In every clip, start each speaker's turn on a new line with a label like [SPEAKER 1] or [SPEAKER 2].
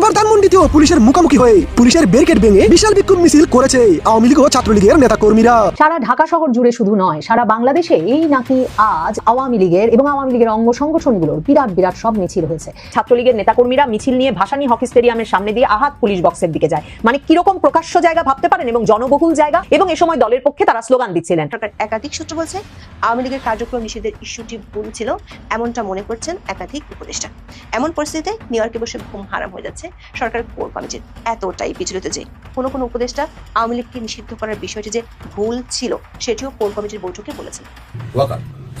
[SPEAKER 1] এবার ধানমন্ডিতেও পুলিশের মুখোমুখি হয়ে পুলিশের ব্যারিকেড ভেঙে বিশাল বিক্ষোভ মিছিল করেছে আওয়ামী লীগ ও ছাত্রলীগের নেতা কর্মীরা
[SPEAKER 2] সারা ঢাকা শহর জুড়ে শুধু নয় সারা বাংলাদেশে এই নাকি আজ আওয়ামী লীগের এবং আওয়ামী লীগের অঙ্গ সংগঠনগুলোর বিরাট বিরাট সব মিছিল হয়েছে। ছাত্রলীগের নেতাকর্মীরা মিছিল নিয়ে ভাসানী হকি স্টেডিয়ামের সামনে দিয়ে আহাত পুলিশ বক্সের দিকে যায়। মানে কীরকম প্রকাশ্য জায়গা ভাবতে পারেন এবং জনবহুল জায়গা এবং এ সময় দলের পক্ষে তারা স্লোগান দিচ্ছিলেন।
[SPEAKER 3] একাধিক সূত্র বলছে আওয়ামী লীগের কার্যক্রম নিষেধের ইস্যুটি ভুল ছিল এমনটা মনে করছেন একাধিক উপদেষ্টা। এমন পরিস্থিতিতে নিউ ইয়র্কে বসে ঘুম হারাম হয়ে যাচ্ছে। সরকার কোর কমিটির এতটাই বিচলিত যে কোনো কোনো উপদেষ্টা আওয়ামী লীগকে নিষিদ্ধ করার বিষয়টি যে ভুল ছিল, সেটিও কোর কমিটির বৈঠকে বলেছেন।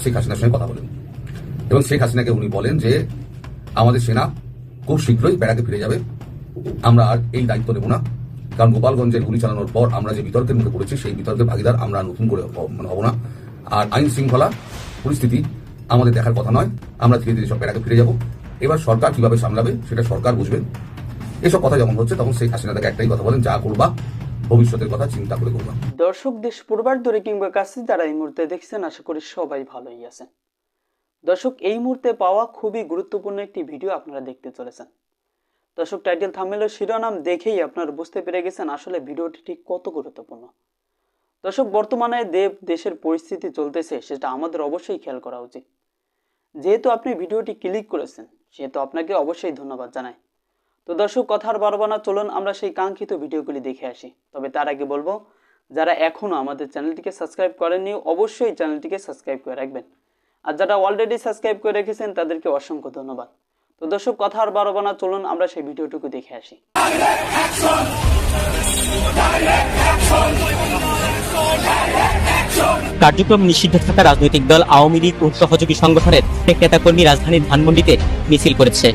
[SPEAKER 4] শেখ হাসিনার সঙ্গে কথা বলেন। এবং শেখ হাসিনাকে উনি বলেন যে, আমাদের সেনা খুব শীঘ্রই ব্যারাকে ফিরে যাবে। আমরা আর এই দায়িত্ব নেব না। কারণ গোপালগঞ্জের গুলি চালানোর পর আমরা যে বিতর্কের মুখে পড়েছি, সেই বিতর্কের ভাগিদার আমরা নতুন করে মানে হব না। আর আইন শৃঙ্খলা পরিস্থিতি আমাদের দেখার কথা নয়। আমরা ধীরে ধীরে সব ব্যারাকে ফিরে যাব। এবার সরকার কীভাবে সামলাবে, সেটা সরকার বুঝবে। এসব কথা যখন হচ্ছে, তখন শেখ হাসিনা তাকে একটাই কথা বলেন, যা করবা, ভবিষ্যতের কথা চিন্তা করে করবা।
[SPEAKER 5] দর্শক, দেশ পূর্বার দূরে কিংবা কাছে, যারা এই মুহূর্তে দেখছেন, আশা করি সবাই ভালোই আছেন। দর্শক, এই মুহূর্তে পাওয়া খুবই গুরুত্বপূর্ণ একটি ভিডিও আপনারা দেখতে চলেছেন। দর্শক, টাইটেল থামেলের শিরোনাম দেখেই আপনারা বুঝতে পেরে গেছেন আসলে ভিডিওটি ঠিক কত গুরুত্বপূর্ণ। দর্শক, বর্তমানে দেব, দেশের পরিস্থিতি চলতেছে, সেটা আমাদের অবশ্যই খেয়াল করা উচিত। যেহেতু আপনি ভিডিওটি ক্লিক করেছেন, সেহেতু আপনাকে অবশ্যই ধন্যবাদ জানাই। তো দর্শক, কথার বারবার না চলুন আমরা সেই কাঙ্ক্ষিত ভিডিওগুলি দেখে আসি। তবে তার আগে বলব, যারা এখনও আমাদের চ্যানেলটিকে সাবস্ক্রাইব করেননি, অবশ্যই চ্যানেলটিকে সাবস্ক্রাইব করে রাখবেন। আর যারা অলরেডি সাবস্ক্রাইব করে রেখেছেন, তাদেরকে অসংখ্য ধন্যবাদ। তো দর্শক কথা আর না চলুন আমরা সেই ভিডিওটুকু দেখে আসি।
[SPEAKER 6] কার্যক্রম নিষিদ্ধ থাকা রাজনৈতিক দল আওয়ামী লীগ ও সহযোগী সংগঠনের নেতাকর্মী রাজধানীর ধানমন্ডিতে মিছিল করেছে।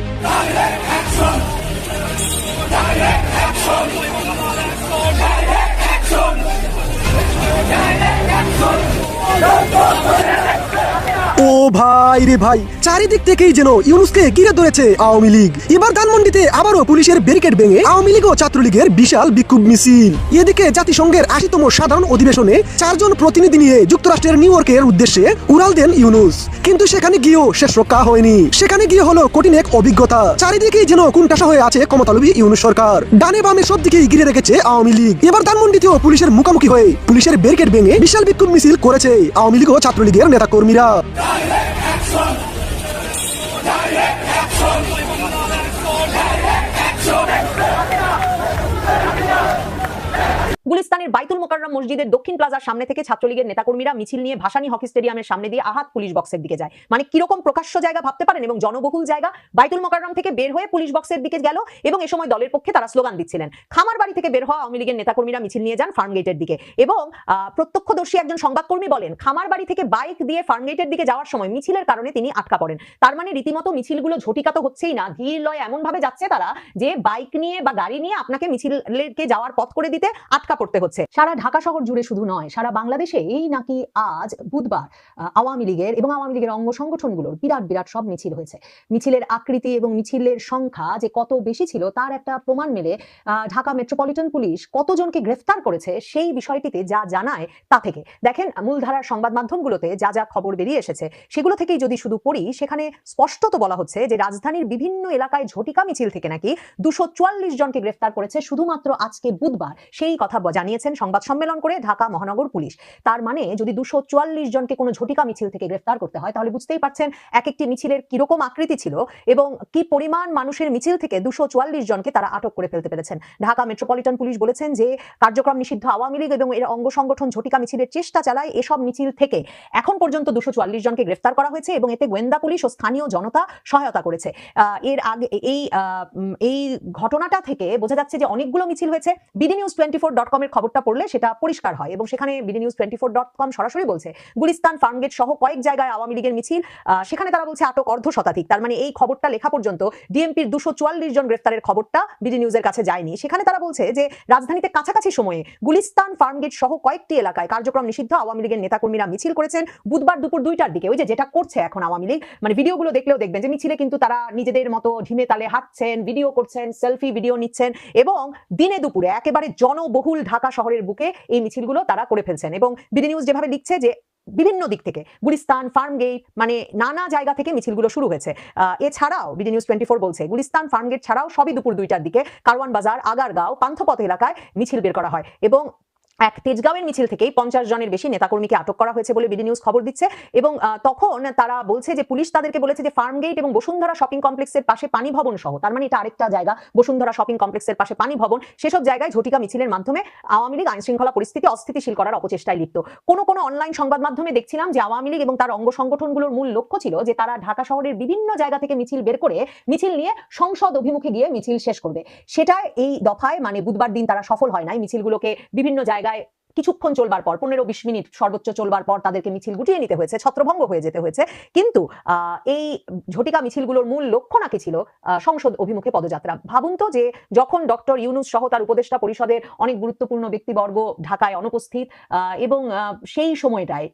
[SPEAKER 1] ভাই রে ভাই, চারিদিক থেকেই যেন ইউনুসকে ঘিরে ধরেছে আওয়ামী লীগ। এবার ধানমন্ডিতে আবারও পুলিশের ব্যারিকেড ভেঙে আওয়ামী লীগ ও ছাত্রলীগের বিশাল বিক্ষোভ মিছিল। এদিকে জাতিসংঘের আশিতম সাধারণ অধিবেশনে চারজন প্রতিনিধি নিয়ে যুক্তরাষ্ট্রের নিউ ইয়র্কের উদ্দেশ্যে উড়াল দেন ইউনুস। কিন্তু সেখানে গিয়েও শেষ রক্ষা হয়নি। সেখানে গিয়ে হলো কঠিন এক অভিজ্ঞতা। চারিদিকেই যেন কোনটাসা হয়ে আছে ক্ষমতালবী ইউনুস সরকার। ডানে বামে সব দিকেই ঘিরে রেখেছে আওয়ামী লীগ। এবার ধানমন্ডিতেও পুলিশের মুখোমুখি হয়ে পুলিশের ব্যারিকেড ভেঙে বিশাল বিক্ষোভ মিছিল করেছে আওয়ামী লীগ ও ছাত্রলীগের নেতা কর্মীরা
[SPEAKER 2] গুলিস্তানের বাইতুল মোকাররম মসজিদের দক্ষিণ প্লাজার সামনে থেকে ছাত্রলীগের নেতাকর্মীরা মিছিল নিয়ে ভাসানী হকি স্টেডিয়ামের সামনে দিয়ে আহাত পুলিশ বক্সের দিকে যায়। মানে কীরকম প্রকাশ্য জায়গা ভাবতে পারেন এবং জনবহুল জায়গা বাইতুল মোকাররম থেকে বের হয়ে পুলিশ বক্সের দিকে গেল এবং এ সময় দলের পক্ষে তারা স্লোগান দিচ্ছিলেন। খামার বাড়ি থেকে বের হওয়া আওয়ামী লীগের নেতাকর্মীরা মিছিল নিয়ে যান ফার্মগেটের দিকে এবং প্রত্যক্ষদর্শী একজন সংবাদকর্মী বলেন, খামার বাড়ি থেকে বাইক দিয়ে ফার্মগেটের দিকে যাওয়ার সময় মিছিলের কারণে তিনি আটকা পড়েন। তার মানে রীতিমতো মিছিলগুলো ঝটিকা তো হচ্ছেই না। ধীর লয় এমন ভাবে যাচ্ছে তারা যে বাইক নিয়ে বা গাড়ি নিয়ে আপনাকে মিছিলকে যাওয়ার পথ করে দিতে আটকা পড়তে হচ্ছে। সারা ঢাকা শহর জুড়ে শুধু নয়, সারা বাংলাদেশে এই নাকি আজ বুধবার আওয়ামী লীগের এবং আওয়ামী লীগের অঙ্গ সংগঠনগুলোর বিরাট বিরাট সব মিছিল হয়েছে। মিছিলের আকৃতি এবং মিছিলের সংখ্যা যে কত বেশি ছিল তার একটা প্রমাণ মেলে ঢাকা মেট্রোপলিটন পুলিশ কতজনকে গ্রেফতার করেছে সেই বিষয়টিতে যা জানায় তা থেকে। দেখেন, মূলধারার সংবাদ মাধ্যমগুলোতে যা যা খবর বেরিয়ে এসেছে, সেগুলো থেকেই যদি শুধু পড়ি, সেখানে স্পষ্টত বলা হচ্ছে যে রাজধানীর বিভিন্ন এলাকায় ঝটিকা মিছিল থেকে নাকি দুশো জনকে গ্রেফতার করেছে শুধুমাত্র আজকে বুধবার। সেই কথা ব- জানিয়েছেন, সংবাদ সম্মেলন করে ঢাকা মহানগর পুলিশ। তার মানে যদি দুশো চুয়াল্লিশ জনকে কোনো ঝটিকা মিছিল থেকে গ্রেফতার করতে হয়, তাহলে বুঝতেই পারছেন এক একটি মিছিলের কীরকম আকৃতি ছিল এবং কি পরিমাণ মানুষের মিছিল থেকে দুশো চুয়াল্লিশ জনকে তারা আটক করে ফেলতে পেরেছেন। ঢাকা মেট্রোপলিটন পুলিশ বলেছেন যে, কার্যক্রম নিষিদ্ধ আওয়ামী লীগ এবং এর অঙ্গ সংগঠন ঝটিকা মিছিলের চেষ্টা চালায় এসব মিছিল থেকে। এখন পর্যন্ত দুশো চুয়াল্লিশ জনকে গ্রেফতার করা হয়েছে এবং এতে গোয়েন্দা পুলিশ ও স্থানীয় জনতা সহায়তা করেছে। এর আগে এই এই ঘটনাটা থেকে বোঝা যাচ্ছে যে অনেকগুলো মিছিল হয়েছে। BD news twenty four dot কমের খবরটা পড়লে সেটা পরিষ্কার হয় এবং সেখানে BD news twenty four dot com সরাসরি বলছে, গুলিস্তান ফার্মগেট সহ কয়েক জায়গায় আওয়ামী লীগের মিছিল সেখানে তারা বলছে আটক অর্ধ শতাধিক। তার মানে এই খবরটা লেখা পর্যন্ত ডিএমপির দুশো চুয়াল্লিশ জন গ্রেফতারের খবরটা বিডি নিউজের কাছে যায়নি। সেখানে তারা বলছে যে রাজধানীতে কাছাকাছি সময়ে গুলিস্তান ফার্মগেট সহ কয়েকটি এলাকায় কার্যক্রম নিষিদ্ধ আওয়ামী লীগের নেতাকর্মীরা মিছিল করেছেন বুধবার দুপুর দুইটার দিকে। ওই যে যেটা করছে এখন আওয়ামী লীগ মানে ভিডিওগুলো দেখলেও দেখবেন যে মিছিলে কিন্তু তারা নিজেদের মতো ঢিমে তালে হাঁটছেন, ভিডিও করছেন, সেলফি, ভিডিও নিচ্ছেন এবং দিনে দুপুরে একেবারে জনবহুল ঢাকা শহরের বুকে এই মিছিলগুলো তারা করে ফেলছেন এবং বিডি নিউজ যেভাবে লিখছে যে বিভিন্ন দিক থেকে গুলিস্তান ফার্ম ফার্মগেট মানে নানা জায়গা থেকে মিছিলগুলো শুরু হয়েছে। এছাড়াও বিডি নিউজ টোয়েন্টি ফোর বলছে, গুলিস্তান ফার্ম গেট ছাড়াও সবই দুপুর দুইটার দিকে কারওয়ান বাজার, আগারগাঁও, পান্থপথ এলাকায় মিছিল বের করা হয় এবং এক তেজগাঁওয়ের মিছিল থেকেই পঞ্চাশ জনের বেশি নেতাকর্মীকে আটক করা হয়েছে বলে বিডি নিউজ খবর দিচ্ছে এবং তখন তারা বলছে যে পুলিশ তাদেরকে বলেছে যে ফার্মগেট এবং বসুন্ধরা শপিং কমপ্লেক্সের পাশে পানি ভবন সহ, তার মানে এটা আরেকটা জায়গা, বসুন্ধরা শপিং কমপ্লেক্সের পাশে পানি ভবন, সেসব জায়গায় ঝটিকা মিছিলের মাধ্যমে আওয়ামী লীগ আইনশৃঙ্খলা পরিস্থিতি অস্থিতিশীল করার অপচেষ্টায় লিপ্ত। কোনো কোনো অনলাইন সংবাদ মাধ্যমে দেখছিলাম যে আওয়ামী লীগ এবং তার অঙ্গ সংগঠনগুলোর মূল লক্ষ্য ছিল যে তারা ঢাকা শহরের বিভিন্ন জায়গা থেকে মিছিল বের করে মিছিল নিয়ে সংসদ অভিমুখে গিয়ে মিছিল শেষ করবে। সেটা এই দফায় মানে বুধবার দিন তারা সফল হয় নাই, মিছিলগুলোকে বিভিন্ন জায়গায় কিছুক্ষণ চলবার পর, পনেরো বিশ মিনিট সর্বোচ্চ চলবার পর তাদেরকে মিছিল গুটিয়ে নিতে হয়েছে, ছত্রভঙ্গ হয়ে যেতে হয়েছে। কিন্তু এই ঝটিকা মিছিলগুলোর মূল লক্ষ্য নাকি ছিল সংসদ অভিমুখে পদযাত্রা। ভাবুন তো যে, যখন ডক্টর ইউনুস সহ তার উপদেষ্টা পরিষদের অনেক গুরুত্বপূর্ণ ব্যক্তিবর্গ ঢাকায় অনুপস্থিত এবং সেই সময়টায়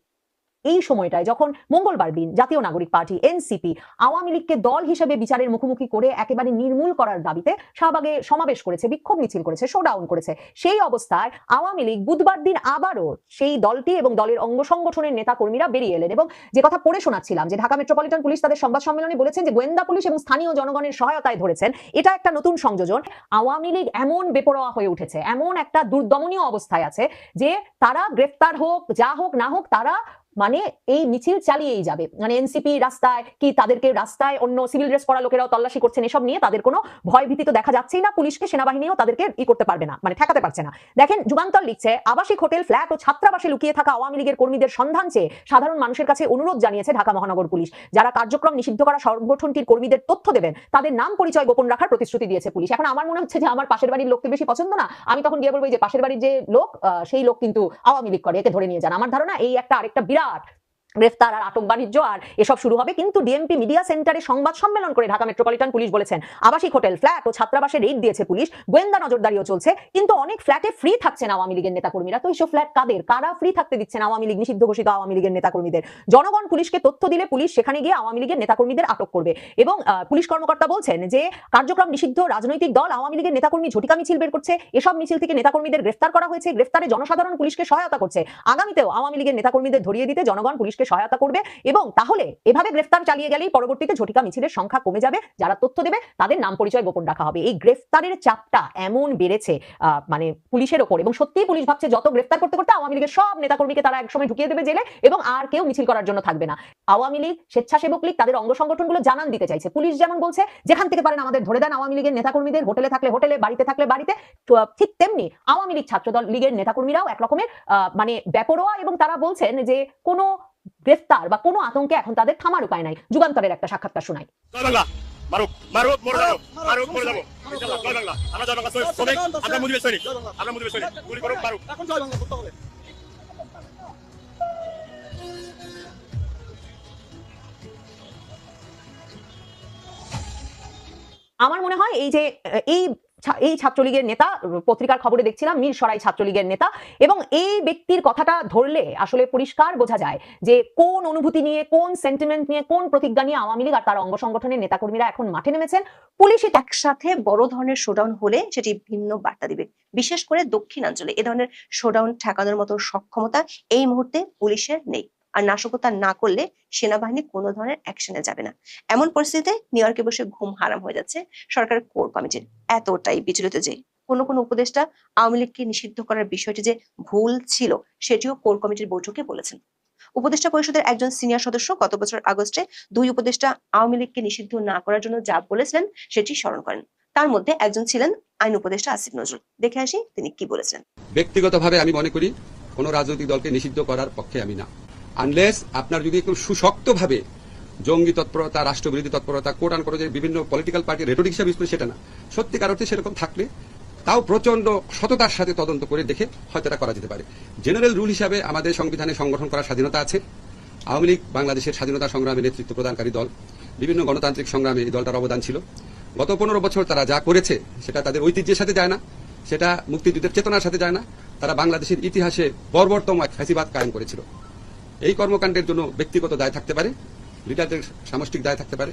[SPEAKER 2] এই সময়টায় যখন মঙ্গলবার দিন জাতীয় নাগরিক পার্টি, এনসিপি, আওয়ামী লীগকে দল হিসেবে বিচারের মুখোমুখি করে একেবারে নির্মূল করার দাবিতে শাহবাগে সমাবেশ করেছে, বিক্ষোভ মিছিল করেছে শোডাউন করেছে। সেই অবস্থায় আওয়ামী লীগ বুধবার দিন আবারও সেই দলটি এবং দলের অঙ্গ সংগঠনের নেতা কর্মীরা বেরিয়ে এলেন এবং যে কথা পড়ে শোনাচ্ছিলাম যে ঢাকা মেট্রোপলিটন পুলিশ তাদের সংবাদ সম্মেলনে বলেছেন যে গোয়েন্দা পুলিশ এবং স্থানীয় জনগণের সহায়তায় ধরেছেন, এটা একটা নতুন সংযোজন। আওয়ামী লীগ এমন বেপরোয়া হয়ে উঠেছে, এমন একটা দুর্দমনীয় অবস্থায় আছে যে তারা গ্রেফতার হোক, যা হোক না হোক তারা মানে এই মিছিল চালিয়েই যাবে। মানে এনসিপি রাস্তায় কি তাদেরকে রাস্তায় অন্য সিভিল ড্রেস পরা লোকেরাও তল্লাশি করছেন এসব নিয়ে, তাদের কোনো ভয় ভীতি তো দেখা যাচ্ছেই না, পুলিশকে, সেনাবাহিনীও তাদেরকে ই করতে পারবে না মানে ঠেকাতে পারছে না। দেখেন, যুগান্তর লিখছে, আবাসিক হোটেল, ফ্ল্যাট ও ছাত্রাবাসে লুকিয়ে থাকা আওয়ামী লীগের কর্মীদের সন্ধান চেয়ে সাধারণ মানুষের কাছে অনুরোধ জানিয়েছে ঢাকা মহানগর পুলিশ। যারা কার্যক্রম নিষিদ্ধ করা সংগঠনটির কর্মীদের তথ্য দেবেন, তাদের নাম পরিচয় গোপন রাখার প্রতিশ্রুতি দিয়েছে পুলিশ। এখন আমার মনে হচ্ছে যে আমার পাশের বাড়ির লোককে বেশি পছন্দ না, আমি তখন গিয়ে বলব যে পাশের বাড়ির যে লোক সেই লোক কিন্তু আওয়ামী লীগ করে, একে ধরে নিয়ে যান। আমার ধারণা এই একটা আরেকটা বিরাট start গ্রেফতার আর আটক বাণিজ্য আর এসব শুরু হবে কিন্তু ডিএমপি মিডিয়া সেন্টারে সংবাদ সম্মেলন করে ঢাকা মেট্রোপলিটন পুলিশ বলেছেন। আবাসিক হোটেল, ফ্ল্যাট ও ছাত্রাবাসে রেড দিয়েছে পুলিশ। গোয়েন্দা নজরদারিও চলছে, কিন্তু অনেক ফ্ল্যাটে ফ্রি থাকছেন আওয়ামী লীগের নেতাকর্মীরা। তো এইসব ফ্ল্যাট কাদের? কারা ফ্রি থাকতে দিচ্ছেন আওয়ামী লীগ, নিষিদ্ধ ঘোষিত আওয়ামী লীগের নেতাকর্মীদের? জনগণ পুলিশকে তথ্য দিলে পুলিশ সেখানে গিয়ে আওয়ামী লীগের নেতাকর্মীদের আটক করবে। এবং পুলিশ কর্মকর্তা বলছেন যে, কার্যক্রম নিষিদ্ধ রাজনৈতিক দল আওয়ামী লীগের নেতাকর্মী ঝটিকা মিছিল বের করছে। এসব মিছিল থেকে নেতাকর্মীদের গ্রেফতার করা হয়েছে। গ্রেফতারে জনসাধারণ পুলিশকে সহায়তা করছে। আগামীতেও আওয়ামী লীগের নেতাকর্মীদের ধরিয়ে দিতে জনগণ পুলিশকে সহায়তা করবে এবং তাহলে এভাবে গ্রেফতার চালিয়ে গেলেই পরবর্তীতে ঝটিকা মিছিলের সংখ্যা কমে যাবে। যারা তথ্য দেবে তাদের নাম পরিচয় গোপন রাখা হবে। এই গ্রেফতারের চাপটা এমন বেড়েছে মানে পুলিশের ওপর এবং সত্যিই পুলিশ ভাবছে যত গ্রেফতার করতে করতে আওয়ামী লীগের সব নেতাকর্মীকে তারা একসময় ঢুকিয়ে দেবে জেলে এবং আর কেউ মিছিল করার জন্য থাকবে না। আওয়ামী লীগ স্বেচ্ছাসেবক লীগ তাদের অঙ্গ সংগঠনগুলো জানান দিতে চাইছে। পুলিশ যেমন বলছে যেখান থেকে পারেন আমাদের ধরে দেন আওয়ামী লীগের নেতাকর্মীদের। হোটেলে থাকলে হোটেলে বাড়িতে থাকলে বাড়িতে। ঠিক তেমনি আওয়ামী লীগ ছাত্রদল লীগের নেতাকর্মীরাও একরকমের আহ, মানে বেপরোয়া এবং তারা বলছেন যে কোনো গ্রেফতার বা কোনো আতঙ্কে এখন তাদের থামার উপায় নাই। যুগান্তরের একটা সাক্ষাৎকার শোনাই।
[SPEAKER 7] মারুক মারুক মরে যাব। মারুক মরে যাব। জয় বাংলা আমরা জয় বাংলা শ্রমিক আমরা মুজিবের সৈনিক। আমরা মুজিবের সৈনিক। গুলি করুক মারুক।
[SPEAKER 2] আমার মনে হয় এই যে এই এই ছাত্রলীগের নেতা, পত্রিকার খবরে দেখছিলাম মিরসরাই ছাত্রলীগের নেতা, এবং এই ব্যক্তির কথাটা ধরলে আসলে পরিষ্কার বোঝা যায় যে কোন অনুভূতি নিয়ে, কোন সেন্টিমেন্ট নিয়ে, কোন প্রতিজ্ঞা নিয়ে আওয়ামী লীগ আর তার অঙ্গ সংগঠনের নেতাকর্মীরা এখন মাঠে নেমেছেন পুলিশ
[SPEAKER 3] একসাথে বড় ধরনের শোডাউন হলে সেটি ভিন্ন বার্তা দিবে। বিশেষ করে দক্ষিণাঞ্চলে এ ধরনের শোডাউন ঠেকানোর মতো সক্ষমতা এই মুহূর্তে পুলিশের নেই। আর নাশকতা না করলে সেনাবাহিনী কোনো ধরনের অ্যাকশনে যাবে না। এমন পরিস্থিতিতে নিউ ইয়র্কে বসে ঘুম হারাম হয়ে যাচ্ছে সরকারের কোর কমিটির এতটাই বিচলিত যে কোনো কোনো উপদেষ্টা আওয়ামী লীগকে নিষিদ্ধ করার বিষয়টি যে ভুল ছিল, সেটিও কোর কমিটির বৈঠকে বলেছেন। উপদেষ্টা পরিষদের একজন সিনিয়র সদস্য গত বছর আগস্টে দুই উপদেষ্টা আওয়ামী লীগকে নিষিদ্ধ না করার জন্য যা বলেছিলেন, সেটি স্মরণ করেন। তার মধ্যে একজন ছিলেন আইন উপদেষ্টা আসিফ নজরুল। দেখে আসি তিনি কি বলেছিলেন।
[SPEAKER 8] ব্যক্তিগতভাবে আমি মনে করি কোন রাজনৈতিক দলকে নিষিদ্ধ করার পক্ষে আমি না। আনলেস আপনার যদি একটু সুশক্তভাবে জঙ্গি তৎপরতা, রাষ্ট্রবিরোধী তৎপরতা কোট আন যে বিভিন্ন পলিটিক্যাল পার্টি রেটোরিক হিসাবে ইউজ সেটা না। সত্যিকার অর্থে সেরকম থাকলে তাও প্রচণ্ড সততার সাথে তদন্ত করে দেখে হয়তো এটা করা যেতে পারে। জেনারেল রুল হিসাবে আমাদের সংবিধানে সংগঠন করার স্বাধীনতা আছে। আওয়ামী লীগ বাংলাদেশের স্বাধীনতা সংগ্রামে নেতৃত্ব প্রদানকারী দল। বিভিন্ন গণতান্ত্রিক সংগ্রামে এই দলটার অবদান ছিল। গত পনেরো বছর তারা যা করেছে, সেটা তাদের ঐতিহ্যের সাথে যায় না। সেটা মুক্তিযুদ্ধের চেতনার সাথে যায় না। তারা বাংলাদেশের ইতিহাসে বর্বরতম এক ফ্যাসিবাদ কায়েম করেছিল। এই কর্মকাণ্ডের জন্য ব্যক্তিগত দায় থাকতে পারে, লিডারদের সামষ্টিক দায় থাকতে পারে।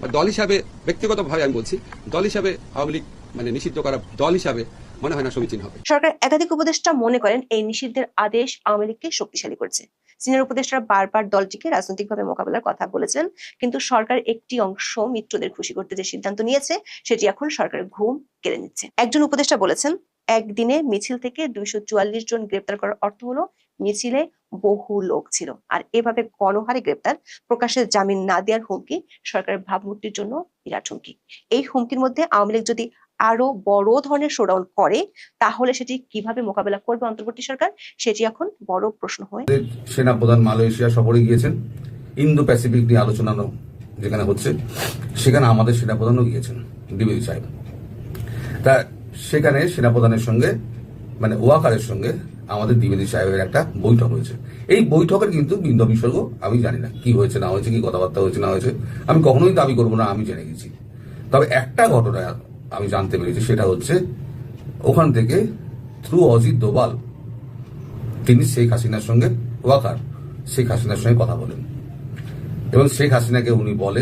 [SPEAKER 8] বা দল হিসাবে, ব্যক্তিগতভাবে আমি বলছি, দল হিসাবে আওয়ামী লীগ মানে নিষিদ্ধ করা দল হিসাবে মনে হয় না সমীচীন হবে।
[SPEAKER 3] সরকার একাধিক উপদেষ্টা মনে করেন এই নিষিদ্ধের আদেশ আওয়ামী লীগকে শক্তিশালী করেছে। সিনিয়র উপদেষ্টারা বারবার দলটিকে রাজনৈতিকভাবে মোকাবেলার কথা বলেছেন, কিন্তু সরকার একটি অংশ মিত্রদের খুশি করতে যে সিদ্ধান্ত নিয়েছে, সেটি এখন সরকারের ঘুম কেড়ে নিচ্ছে। একজন উপদেষ্টা বলেছেন, একদিনে মিছিল থেকে দুইশো চুয়াল্লিশ জন গ্রেপ্তার করার অর্থ হলো, মিছিলে বহু লোক ছিল। আর এভাবে গণহারে গ্রেপ্তার প্রকাশ্যে জামিন না দেওয়ার হুমকি সরকারের ভাবমূর্তির জন্য বিরাট হুমকি। এই হুমকির মধ্যে আওয়ামী লীগ যদি আরও বড় ধরনের শোডাউন করে, তাহলে সেটি কীভাবে মোকাবেলা করবে অন্তর্বর্তী সরকার? সেটি এখন বড় প্রশ্ন হয়ে
[SPEAKER 4] সেনাপ্রধান মালয়েশিয়া সফরে গিয়েছেন। ইন্দো প্যাসিফিক নিয়ে আলোচনা যেখানে হচ্ছে, সেখানে আমাদের সেনাপ্রধানও গিয়েছেন দ্বিবেদী সাহেব। তা সেখানে সেনাপ্রধানের সঙ্গে মানে ওয়াকারের সঙ্গে আমাদের দ্বিবেদী সাহেবের একটা বৈঠক হয়েছে। এই বৈঠকের কিন্তু বিন্দু বিসর্গ আমি জানি না। কি হয়েছে, না হয়েছে, কি কথাবার্তা হয়েছে, না হয়েছে, আমি কখনোই দাবি করব না, আমি জেনে গেছি। তবে একটা ঘটনা আমি জানতে পেরেছি, সেটা হচ্ছে ওখান থেকে থ্রু অজিত দোবাল, তিনি শেখ হাসিনার সঙ্গে ওয়াকার, শেখ হাসিনার সঙ্গে কথা বলেন। এবং শেখ হাসিনাকে উনি বলেন